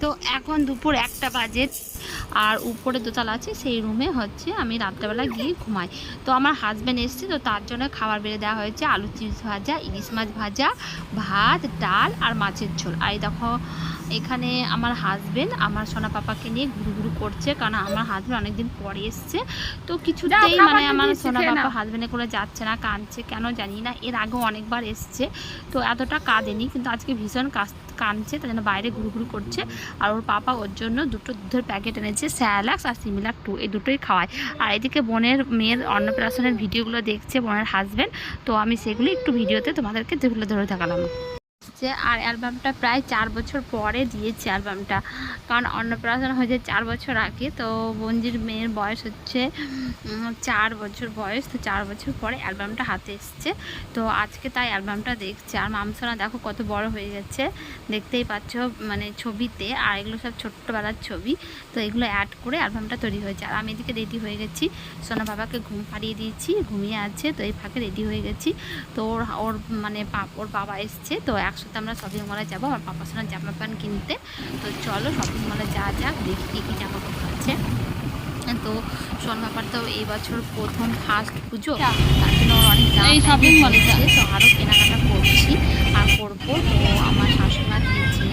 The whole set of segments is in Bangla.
তো এখন দুপুর একটা বাজে আর উপরে দোতলা আছে সেই রুমে হচ্ছে আমি রাত্রেবেলা গিয়ে ঘুমাই। তো আমার হাজব্যান্ড এসছে তো তার জন্য খাবার বেড়ে দেওয়া হয়েছে আলু চিপস ভাজা ইলিশ মাছ ভাজা ভাত ডাল আর মাছের ঝোল। আর এই দেখো এখানে আমার হাজব্যান্ড আমার সোনা পাপাকে নিয়ে ঘুরু ঘুরু করছে কারণ আমার হাজবেন্ড অনেকদিন পরে এসছে। তো কিছুতেই মানে আমার সোনা পাপা হাজব্যান্ডে করে যাচ্ছে না কাঁদছে কেন জানি না। এর আগেও অনেকবার এসছে তো এতটা কাঁদেনি কিন্তু আজকে ভীষণ কাস- কাঁদছে তার জন্য বাইরে ঘুরু ঘুরু করছে। আর ওর পাপা ওর জন্য দুটো দুধের প্যাকেট এনেছে, স্যালাক্স আর সিমিলাক টু, এই দুটোই খাওয়ায়। আর এদিকে বোনের মেয়ের অন্নপ্রাশনের ভিডিওগুলো দেখছে বোনের হাজব্যান্ড তো আমি সেগুলি একটু ভিডিওতে তোমাদেরকে যেগুলো ধরে থাকালাম যে আর অ্যালবামটা প্রায় চার বছর পরে দিয়েছে অ্যালবামটা। কারণ অন্নপ্রাশন হয়েছে চার বছর আগে, তো বঞ্জির মেয়ের বয়স হচ্ছে চার বছর বয়স, তো চার বছর পরে অ্যালবামটা হাতে এসছে। তো আজকে তাই অ্যালবামটা দেখছে। আর মামসোনা দেখো কত বড় হয়ে গেছে। দেখতেই পাচ্ছ মানে ছবিতে, আর এগুলো সব ছোট্টবেলার ছবি। তো এগুলো অ্যাড করে অ্যালবামটা তৈরি হয়েছে। আর আমি এদিকে রেডি হয়ে গেছি। সোনা বাবাকে ঘুম পাড়িয়ে দিয়েছি, ঘুমিয়ে আছে, তো এই ফাঁকে রেডি হয়ে গেছি। তো ওর ওর মানে ওর বাবা এসছে, তো একসাথে আমরা শপিং মলে যাব আমার পাপার সঙ্গে জামা প্যান্ট কিনতে। তো চলো শপিং মলে যা যাক দেখি কী কী জামা কাপড় আছে। তো সোন ব্যাপার তো এই বছর প্রথম ফার্স্ট পুজো তার জন্য অনেক এই এ কিনেছে, তো আরও কেনাকাটা করছি আর করব তো আমার শাশুড়িমা দিয়েছে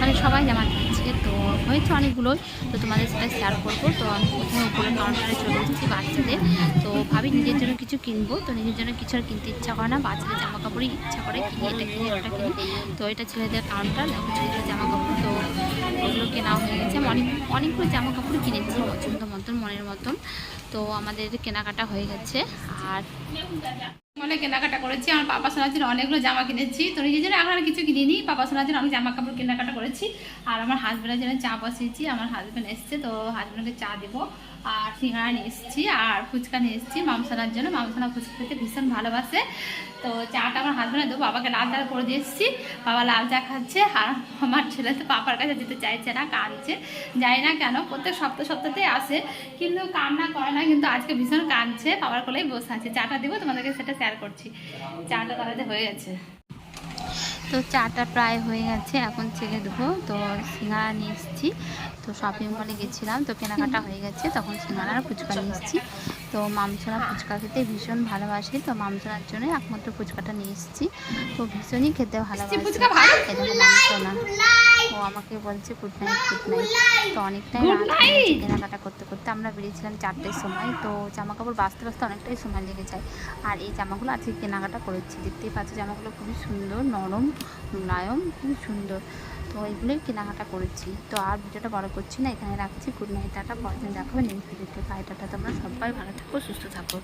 মানে সবাই জামা দিয়েছে তো হয়েছে অনেকগুলোই। তো তোমাদের সাথে শেয়ার করব তো আমি প্রথমে উপরে কাউন্টারে চলে এসেছি বাচ্চাদের। ভাবি নিজের জন্য কিছু কিনবো, তো নিজের জন্য কিছু আর কিনতে ইচ্ছা করে না। বাচ্চাদের জামা কাপড়ই ইচ্ছা করে কিনি, এটা কিনি, ওটা কিনি। তো এটা ছেলেদের কাউন্টার দেখো ছেলেদের জামা কাপড় তো ওগুলো কেনা হয়ে গেছে। আমি অনেক, অনেকগুলো জামা কাপড় কিনেছি, পছন্দ মতন, মনের মতন। তো আমাদের কেনাকাটা হয়ে গেছে, আর মানে কেনাকাটা করেছি। আমার পাপা সোনার জন্য অনেকগুলো জামা কিনেছি। তো নিজের জন্য এখন আর কিছু কিনিনি। পাপা সোনার জন্য অনেক জামা কাপড় কেনাকাটা করেছি। আর আমার হাজব্যান্ডের জন্য চা বসিয়েছি। আমার হাজব্যান্ড এসছে, তো হাজব্যান্ডকে চা দেবো। আর সিঙ্গাড়া নিয়ে এসেছি, আর ফুচকা নিয়ে এসেছি। মামসানার জন্য। মামসানা ফুচকা খেতে ভীষণ ভালোবাসে। তো চাটা আমার হাজব্যান্ডে দেবো। বাবাকে লাল চা করে দিয়ে এসেছি। বাবা লাল চা খাচ্ছে। আর আমার ছেলে তো পাপার কাছে যেতে চাইছে না, কাঁদছে। জানি না কেন, প্রত্যেক সপ্তাহ সপ্তাহতেই আসে। কিন্তু কান্না করে না, কিন্তু আজকে ভীষণ কাঁদছে। বাবার কোলেই বসে আছে। চাটা দেবো, তোমাদেরকে সেটা শেয়ার করছি। চাটা তাহলে হয়ে গেছে। তো চাটা প্রায় হয়ে গেছে এখন ছেড়ে দেবো। তো সিঙ্গারা নিয়ে এসেছি। তো শপিং মলে গেছিলাম তো কেনাকাটা হয়ে গেছে তখন সিঙ্গারা ফুচকা নিয়ে এসেছি। তো মামসোনা ফুচকা খেতে ভীষণ ভালোবাসে তো মামসোনার জন্য একমাত্র ফুচকাটা নিয়ে এসেছি। তো ভীষণই খেতে ভালোবাসে। ফুচকা আমাকে বলছে গুড নাইট গুড নাইট তো অনেকটাই রাত! কেনাকাটা করতে করতে। আমরা বেরিয়েছিলাম চারটের সময় তো জামা কাপড় বাঁচতে বাঁচতে অনেকটাই সময় লেগে যায়। আর এই জামাগুলো আজকে কেনাকাটা করেছি। দেখতেই পাচ্ছ জামাগুলো খুবই সুন্দর নরম মুলায়ম খুবই সুন্দর। তো এগুলোই কেনাকাটা করেছি। তো আর ভিডিওটা বড় করছি না এখানে রাখছি। গুড নাইট টাটা পরের দিন দেখাবে নেক্সট ভিডিওতে বাই টাটা তোমরা সবাই ভালো থাকো সুস্থ থাকো।